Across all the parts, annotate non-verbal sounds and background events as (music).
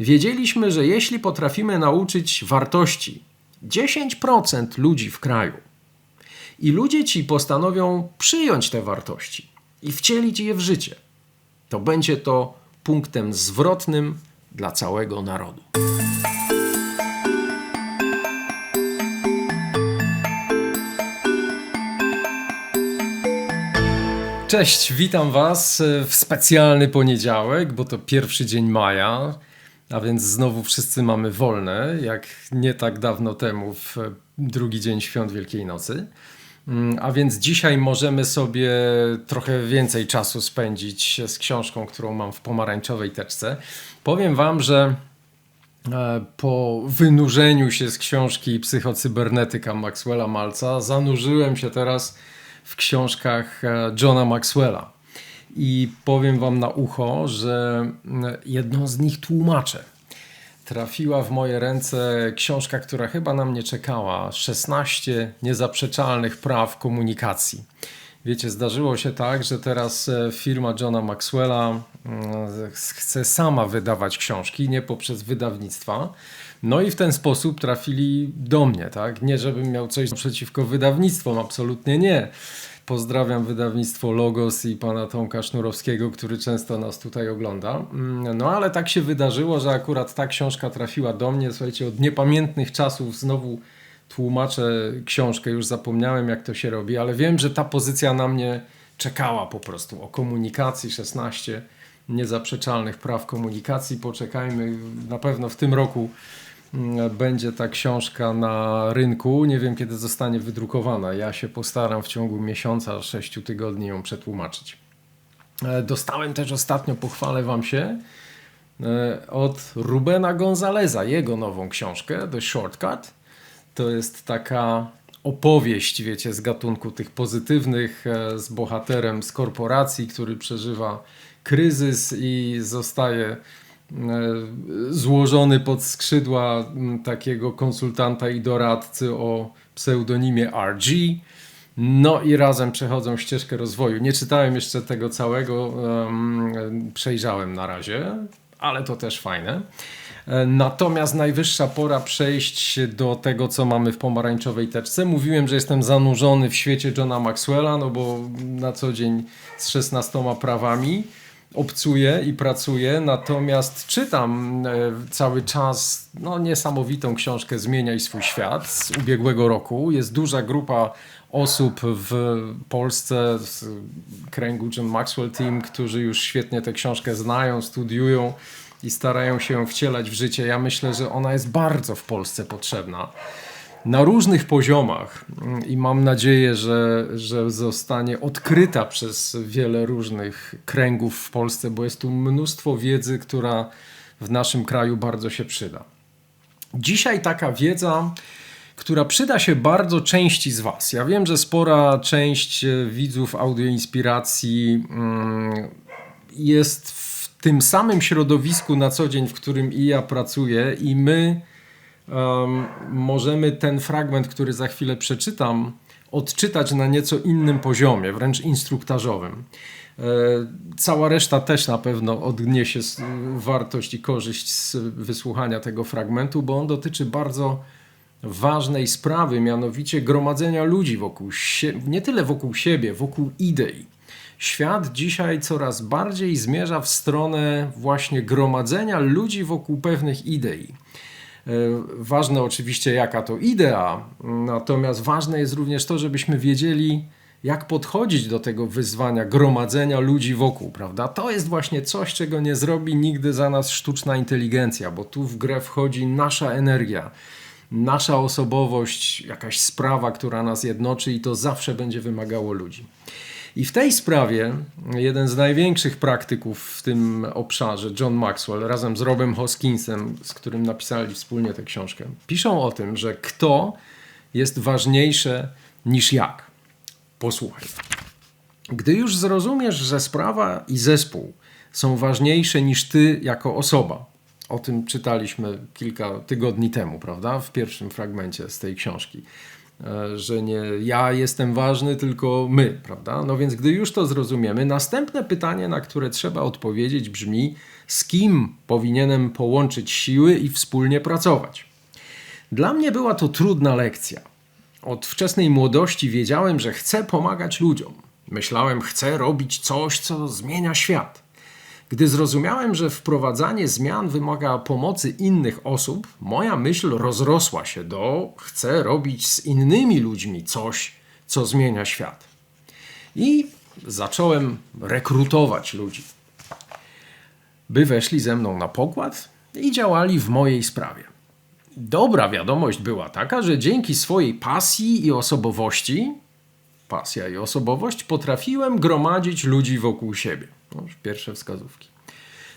wiedzieliśmy, że jeśli potrafimy nauczyć wartości 10% ludzi w kraju i ludzie ci postanowią przyjąć te wartości i wcielić je w życie, to będzie to punktem zwrotnym dla całego narodu. Cześć, witam Was w specjalny poniedziałek, bo to pierwszy dzień maja, a więc znowu wszyscy mamy wolne, jak nie tak dawno temu, w drugi dzień świąt Wielkiej Nocy. Mm, A więc dzisiaj możemy sobie trochę więcej czasu spędzić z książką, którą mam w pomarańczowej teczce. Powiem Wam, że e, po wynurzeniu się z książki Psychocybernetyka Maxwella Malca zanurzyłem się teraz w książkach e, Johna Maxwella. I powiem Wam na ucho, że mm, jedną z nich tłumaczę. Trafiła w moje ręce książka, która chyba na mnie czekała 16 niezaprzeczalnych praw komunikacji. Wiecie, zdarzyło się tak, że teraz e, firma Johna Maxwella mm, chce sama wydawać książki, nie poprzez wydawnictwa. No i w ten sposób trafili do mnie, tak? Nie, żebym miał coś przeciwko wydawnictwom, absolutnie nie. Pozdrawiam wydawnictwo Logos i pana Tomka Sznurowskiego, który często nas tutaj ogląda. Mm, No ale tak się wydarzyło, że akurat ta książka trafiła do mnie. Słuchajcie, od niepamiętnych czasów znowu tłumaczę książkę, już zapomniałem jak to się robi, ale wiem, że ta pozycja na mnie czekała po prostu. O komunikacji 16 niezaprzeczalnych praw komunikacji. Poczekajmy, na pewno w tym roku będzie ta książka na rynku. Nie wiem kiedy zostanie wydrukowana. Ja się postaram w ciągu miesiąca, sześciu tygodni ją przetłumaczyć. E, Dostałem też ostatnio, pochwalę Wam się, e, od Rubena Gonzaleza, jego nową książkę, The Shortcut. To jest taka opowieść, wiecie, z gatunku tych pozytywnych, e, z bohaterem z korporacji, który przeżywa kryzys i zostaje złożony pod skrzydła takiego konsultanta i doradcy o pseudonimie RG. No i razem przechodzą ścieżkę rozwoju. Nie czytałem jeszcze tego całego, em, przejrzałem na razie, ale to też fajne. E, Natomiast najwyższa pora przejść do tego, co mamy w pomarańczowej teczce. Mówiłem, że jestem zanurzony w świecie Johna Maxwella, no bo na co dzień z 16 prawami obcuję i pracuję, natomiast czytam e, cały czas no, niesamowitą książkę Zmieniaj swój świat z ubiegłego roku. Jest duża grupa osób w Polsce z kręgu John Maxwell Team, którzy już świetnie tę książkę znają, studiują i starają się ją wcielać w życie. Ja myślę, że ona jest bardzo w Polsce potrzebna na różnych poziomach Mm, i mam nadzieję, że, że zostanie odkryta przez wiele różnych kręgów w Polsce, bo jest tu mnóstwo wiedzy, która w naszym kraju bardzo się przyda. Dzisiaj taka wiedza, która przyda się bardzo części z Was. Ja wiem, że spora część e, widzów audioinspiracji mm, jest w tym samym środowisku na co dzień, w którym i ja pracuję, i my um, możemy ten fragment, który za chwilę przeczytam, odczytać na nieco innym poziomie, wręcz instruktażowym. E, Cała reszta też na pewno odniesie wartość i korzyść z wysłuchania tego fragmentu, bo on dotyczy bardzo ważnej sprawy, mianowicie gromadzenia ludzi wokół siebie, nie tyle wokół siebie, wokół idei. Świat dzisiaj coraz bardziej zmierza w stronę właśnie gromadzenia ludzi wokół pewnych idei. E, Ważne oczywiście, jaka to idea, natomiast ważne jest również to, żebyśmy wiedzieli, jak podchodzić do tego wyzwania gromadzenia ludzi wokół, prawda? To jest właśnie coś, czego nie zrobi nigdy za nas sztuczna inteligencja, bo tu w grę wchodzi nasza energia, nasza osobowość, jakaś sprawa, która nas jednoczy i to zawsze będzie wymagało ludzi. I w tej sprawie jeden z największych praktyków w tym obszarze, John Maxwell, razem z Robem Hoskinsem, z którym napisali wspólnie tę książkę, piszą o tym, że kto jest ważniejsze niż jak. Posłuchaj. Gdy już zrozumiesz, że sprawa i zespół są ważniejsze niż ty jako osoba, o tym czytaliśmy kilka tygodni temu, prawda? W pierwszym fragmencie z tej książki. E, że nie ja jestem ważny, tylko my, prawda? No więc gdy już to zrozumiemy, następne pytanie, na które trzeba odpowiedzieć brzmi: z kim powinienem połączyć siły i wspólnie pracować? Dla mnie była to trudna lekcja. Od wczesnej młodości wiedziałem, że chcę pomagać ludziom. Myślałem, chcę robić coś, co zmienia świat. Gdy zrozumiałem, że wprowadzanie zmian wymaga pomocy innych osób, moja myśl rozrosła się do chcę robić z innymi ludźmi coś, co zmienia świat. I zacząłem rekrutować ludzi, by weszli ze mną na pokład i działali w mojej sprawie. Dobra wiadomość była taka, że dzięki swojej pasji i osobowości, pasja i osobowość, potrafiłem gromadzić ludzi wokół siebie. No, pierwsze wskazówki.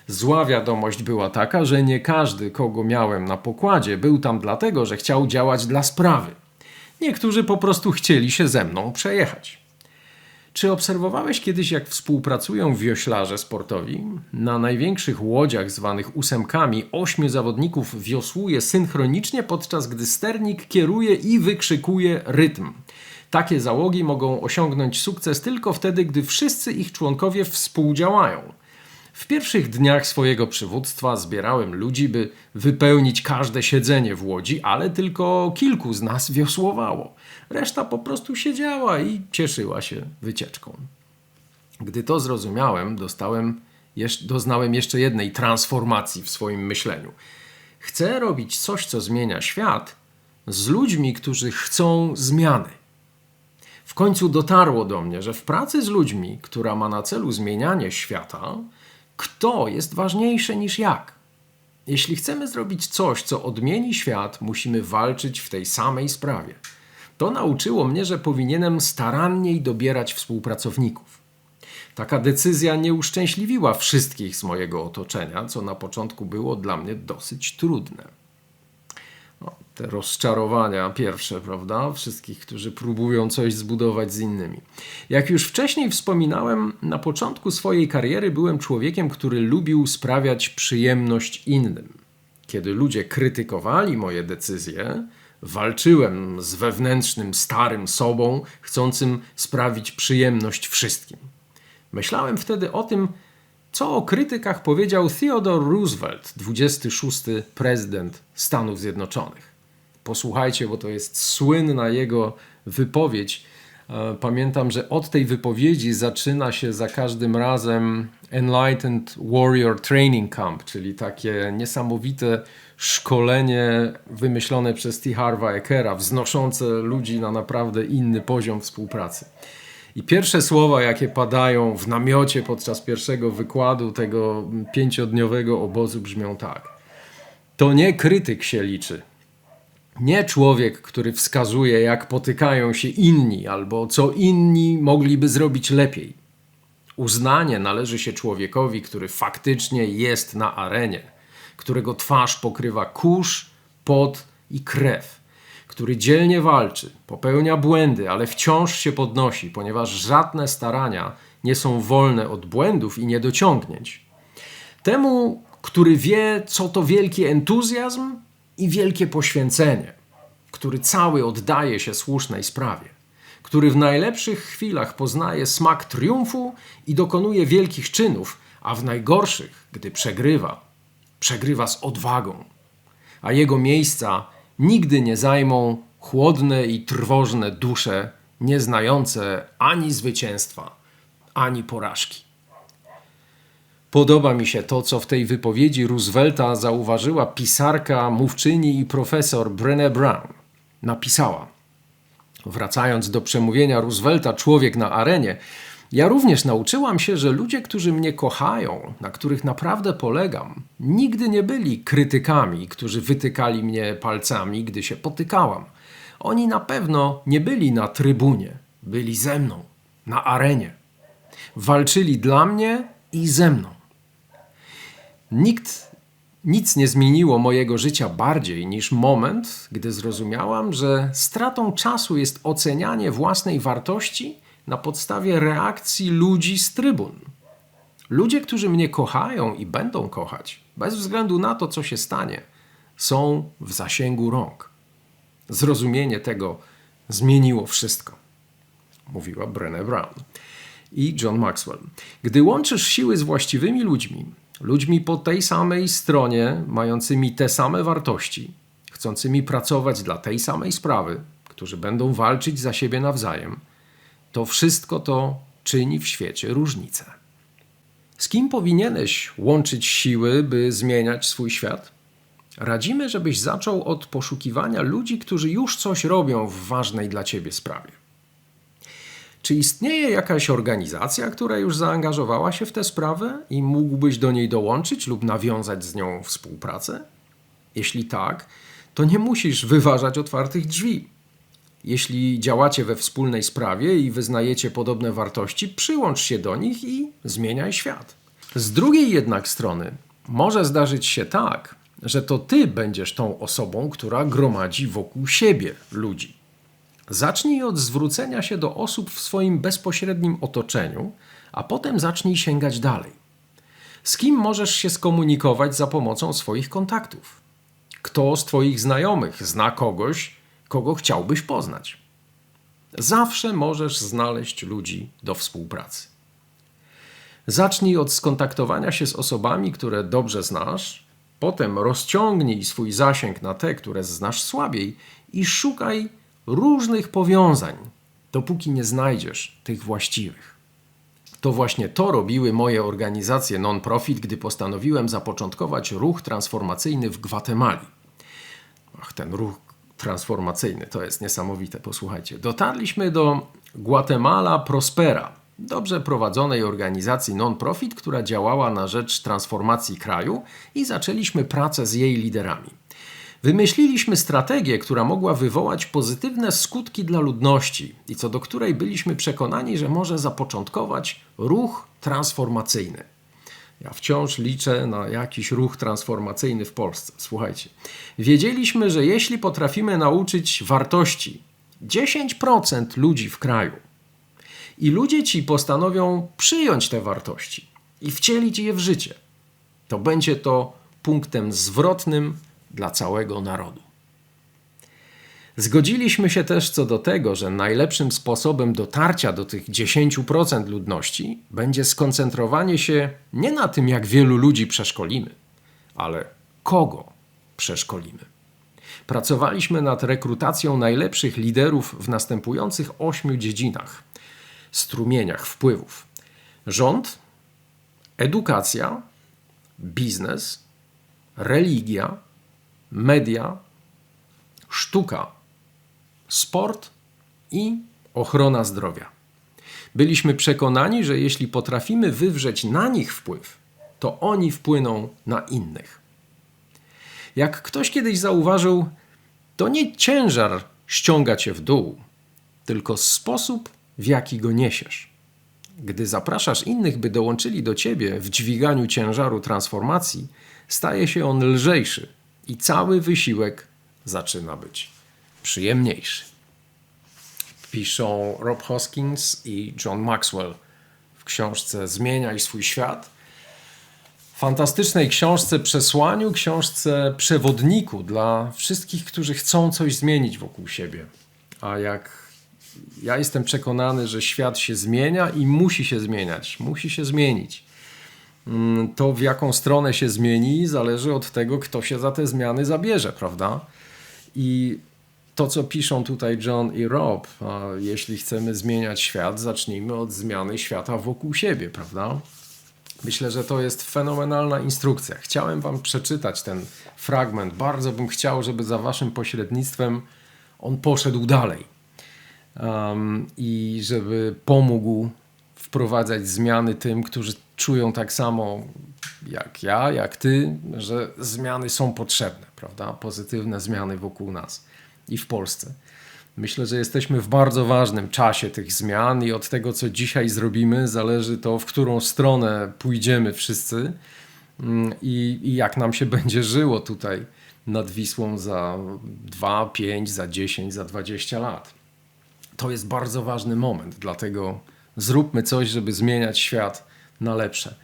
Zła wiadomość była taka, że nie każdy, kogo miałem na pokładzie, był tam dlatego, że chciał działać dla sprawy. Niektórzy po prostu chcieli się ze mną przejechać. Czy obserwowałeś kiedyś, jak współpracują wioślarze sportowi? Na największych łodziach zwanych ósemkami ośmiu zawodników wiosłuje synchronicznie, podczas gdy sternik kieruje i wykrzykuje rytm. Takie załogi mogą osiągnąć sukces tylko wtedy, gdy wszyscy ich członkowie współdziałają. W pierwszych dniach swojego przywództwa zbierałem ludzi, by wypełnić każde siedzenie w łodzi, ale tylko kilku z nas wiosłowało. Reszta po prostu siedziała i cieszyła się wycieczką. Gdy to zrozumiałem, dostałem, doznałem jeszcze jednej transformacji w swoim myśleniu. Chcę robić coś, co zmienia świat, z ludźmi, którzy chcą zmiany. W końcu dotarło do mnie, że w pracy z ludźmi, która ma na celu zmienianie świata, kto jest ważniejszy niż jak. Jeśli chcemy zrobić coś, co odmieni świat, musimy walczyć w tej samej sprawie. To nauczyło mnie, że powinienem staranniej dobierać współpracowników. Taka decyzja nie uszczęśliwiła wszystkich z mojego otoczenia, co na początku było dla mnie dosyć trudne te rozczarowania pierwsze, prawda? Wszystkich, którzy próbują coś zbudować z innymi. Jak już wcześniej wspominałem, na początku swojej kariery byłem człowiekiem, który lubił sprawiać przyjemność innym. Kiedy ludzie krytykowali moje decyzje, walczyłem z wewnętrznym starym sobą, chcącym sprawić przyjemność wszystkim. Myślałem wtedy o tym, co o krytykach powiedział Theodore Roosevelt, 26 prezydent Stanów Zjednoczonych. Posłuchajcie, bo to jest słynna jego wypowiedź. E, pamiętam, że od tej wypowiedzi zaczyna się za każdym razem Enlightened Warrior Training Camp, czyli takie niesamowite szkolenie wymyślone przez T. Harva Ekera, wznoszące ludzi na naprawdę inny poziom współpracy. I pierwsze słowa, jakie padają w namiocie podczas pierwszego wykładu tego pięciodniowego obozu, brzmią tak. To nie krytyk się liczy. Nie człowiek, który wskazuje, jak potykają się inni, albo co inni mogliby zrobić lepiej. Uznanie należy się człowiekowi, który faktycznie jest na arenie, którego twarz pokrywa kurz, pot i krew który dzielnie walczy, popełnia błędy, ale wciąż się podnosi, ponieważ żadne starania nie są wolne od błędów i niedociągnięć. Temu, który wie, co to wielki entuzjazm i wielkie poświęcenie, który cały oddaje się słusznej sprawie, który w najlepszych chwilach poznaje smak triumfu i dokonuje wielkich czynów, a w najgorszych, gdy przegrywa, przegrywa z odwagą, a jego miejsca nigdy nie zajmą chłodne i trwożne dusze, nieznające ani zwycięstwa, ani porażki. Podoba mi się to, co w tej wypowiedzi Roosevelta zauważyła pisarka, mówczyni i profesor Brené Brown. Napisała: Wracając do przemówienia Roosevelta, Człowiek na arenie, ja również nauczyłam się, że ludzie, którzy mnie kochają, na których naprawdę polegam, nigdy nie byli krytykami, którzy wytykali mnie palcami, gdy się potykałam. Oni na pewno nie byli na trybunie, byli ze mną, na arenie. Walczyli dla mnie i ze mną. Nikt, nic nie zmieniło mojego życia bardziej niż moment, gdy zrozumiałam, że stratą czasu jest ocenianie własnej wartości na podstawie reakcji ludzi z trybun. Ludzie, którzy mnie kochają i będą kochać, bez względu na to, co się stanie, są w zasięgu rąk. Zrozumienie tego zmieniło wszystko. Mówiła Brené Brown i John Maxwell. Gdy łączysz siły z właściwymi ludźmi, ludźmi po tej samej stronie, mającymi te same wartości, chcącymi pracować dla tej samej sprawy, którzy będą walczyć za siebie nawzajem, to wszystko to czyni w świecie różnicę. Z kim powinieneś łączyć siły, by zmieniać swój świat? Radzimy, żebyś zaczął od poszukiwania ludzi, którzy już coś robią w ważnej dla ciebie sprawie. Czy istnieje jakaś organizacja, która już zaangażowała się w tę sprawę i mógłbyś do niej dołączyć lub nawiązać z nią współpracę? Jeśli tak, to nie musisz wyważać otwartych drzwi. Jeśli działacie we wspólnej sprawie i wyznajecie podobne wartości, przyłącz się do nich i zmieniaj świat. Z drugiej jednak strony może zdarzyć się tak, że to ty będziesz tą osobą, która gromadzi wokół siebie ludzi. Zacznij od zwrócenia się do osób w swoim bezpośrednim otoczeniu, a potem zacznij sięgać dalej. Z kim możesz się skomunikować za pomocą swoich kontaktów? Kto z Twoich znajomych zna kogoś, kogo chciałbyś poznać? Zawsze możesz znaleźć ludzi do współpracy. Zacznij od skontaktowania się z osobami, które dobrze znasz, potem rozciągnij swój zasięg na te, które znasz słabiej i szukaj różnych powiązań, dopóki nie znajdziesz tych właściwych. To właśnie to robiły moje organizacje non-profit, gdy postanowiłem zapoczątkować ruch transformacyjny w Gwatemali. Ach, ten ruch transformacyjny to jest niesamowite, posłuchajcie. Dotarliśmy do Guatemala Prospera, dobrze prowadzonej organizacji non-profit, która działała na rzecz transformacji kraju i zaczęliśmy pracę z jej liderami. Wymyśliliśmy strategię, która mogła wywołać pozytywne skutki dla ludności i co do której byliśmy przekonani, że może zapoczątkować ruch transformacyjny. Ja wciąż liczę na jakiś ruch transformacyjny w Polsce. Słuchajcie, wiedzieliśmy, że jeśli potrafimy nauczyć wartości 10% ludzi w kraju i ludzie ci postanowią przyjąć te wartości i wcielić je w życie, to będzie to punktem zwrotnym dla całego narodu. Zgodziliśmy się też co do tego, że najlepszym sposobem dotarcia do tych 10% ludności będzie skoncentrowanie się nie na tym, jak wielu ludzi przeszkolimy, ale kogo przeszkolimy. Pracowaliśmy nad rekrutacją najlepszych liderów w następujących ośmiu dziedzinach, strumieniach wpływów: rząd, edukacja, biznes, religia, media, sztuka, sport i ochrona zdrowia. Byliśmy przekonani, że jeśli potrafimy wywrzeć na nich wpływ, to oni wpłyną na innych. Jak ktoś kiedyś zauważył, to nie ciężar ściąga cię w dół, tylko sposób, w jaki go niesiesz. Gdy zapraszasz innych, by dołączyli do ciebie w dźwiganiu ciężaru transformacji, staje się on lżejszy i cały wysiłek zaczyna być przyjemniejszy. Piszą Rob Hoskins i John Maxwell w książce Zmieniaj swój świat. Fantastycznej książce przesłaniu, książce przewodniku dla wszystkich, którzy chcą coś zmienić wokół siebie. A jak ja jestem przekonany, że świat się zmienia i musi się zmieniać, musi się zmienić. Mm, to w jaką stronę się zmieni, zależy od tego, kto się za te zmiany zabierze, prawda? I to, co piszą tutaj John i Rob, jeśli chcemy zmieniać świat, zacznijmy od zmiany świata wokół siebie, prawda? Myślę, że to jest fenomenalna instrukcja. Chciałem Wam przeczytać ten fragment. Bardzo bym chciał, żeby za Waszym pośrednictwem on poszedł dalej um, i żeby pomógł wprowadzać zmiany tym, którzy czują tak samo jak ja, jak ty, że zmiany są potrzebne, prawda? Pozytywne zmiany wokół nas i w Polsce. Myślę, że jesteśmy w bardzo ważnym czasie tych zmian i od tego, co dzisiaj zrobimy, zależy to, w którą stronę pójdziemy wszyscy mm, i, i jak nam się (laughs) będzie żyło tutaj nad Wisłą za 2, 5, za 10, za 20 lat. To jest bardzo ważny moment, dlatego zróbmy coś, żeby zmieniać świat na lepsze.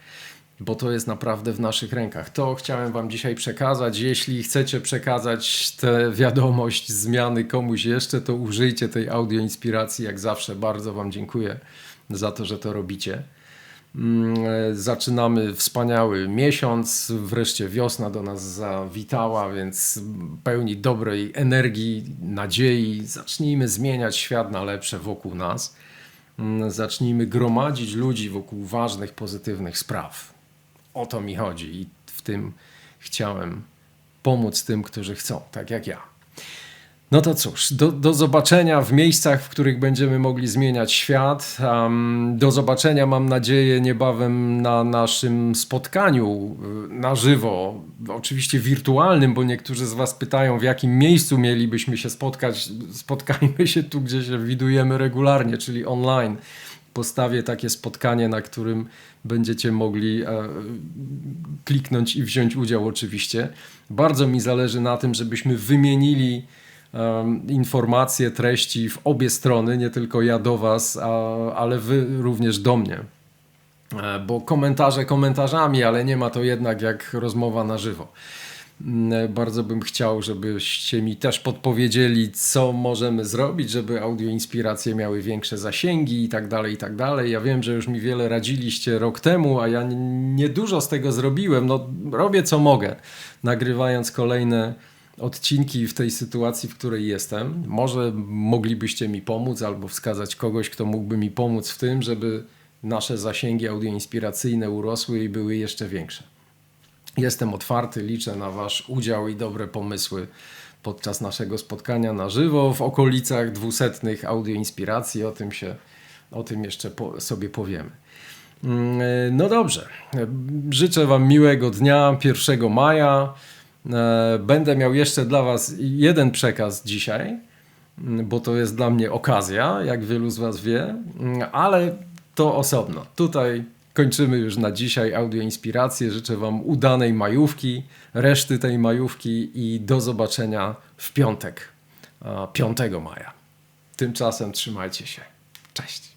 bo to jest naprawdę w naszych rękach. To chciałem Wam dzisiaj przekazać. Jeśli chcecie przekazać tę wiadomość zmiany komuś jeszcze, to użyjcie tej audio inspiracji. Jak zawsze bardzo Wam dziękuję za to, że to robicie. Mm, Zaczynamy wspaniały miesiąc, wreszcie wiosna do nas zawitała, więc pełni dobrej energii, nadziei. Zacznijmy zmieniać świat na lepsze wokół nas. Mm, Zacznijmy gromadzić ludzi wokół ważnych, pozytywnych spraw. O to mi chodzi i w tym chciałem pomóc tym, którzy chcą, tak jak ja. No to cóż, do, do zobaczenia w miejscach, w których będziemy mogli zmieniać świat. Um, do zobaczenia, mam nadzieję, niebawem na naszym spotkaniu y, na żywo. Oczywiście wirtualnym, bo niektórzy z Was pytają, w jakim miejscu mielibyśmy się spotkać. Spotkajmy się tu, gdzie się widujemy regularnie, czyli online. Postawię takie spotkanie, na którym będziecie mogli e, kliknąć i wziąć udział, oczywiście. Bardzo mi zależy na tym, żebyśmy wymienili informacje, treści w obie strony, nie tylko ja do Was, ale Wy również do mnie. E, Bo komentarze komentarzami, ale nie ma to jednak jak rozmowa na żywo. Mm, Bardzo bym chciał, żebyście mi też podpowiedzieli, co możemy zrobić, żeby audio inspiracje miały większe zasięgi i tak dalej, i tak dalej. Ja wiem, że już mi wiele radziliście rok temu, a ja niedużo z tego zrobiłem. No, robię co mogę, nagrywając kolejne odcinki w tej sytuacji, w której jestem. Może moglibyście mi pomóc albo wskazać kogoś, kto mógłby mi pomóc w tym, żeby nasze zasięgi audioinspiracyjne urosły i były jeszcze większe. Jestem otwarty, liczę na Wasz udział i dobre pomysły podczas naszego spotkania na żywo w okolicach dwusetnych audio inspiracji. O tym się, o tym jeszcze po, sobie powiemy. Mm, No dobrze. Życzę Wam miłego dnia 1 maja. E, Będę miał jeszcze dla Was jeden przekaz dzisiaj, mm, bo to jest dla mnie okazja, jak wielu z Was wie, mm, ale to osobno. Tutaj kończymy już na dzisiaj audio inspirację. Życzę Wam udanej majówki, reszty tej majówki i do zobaczenia w piątek, a, 5 maja. Tymczasem trzymajcie się. Cześć.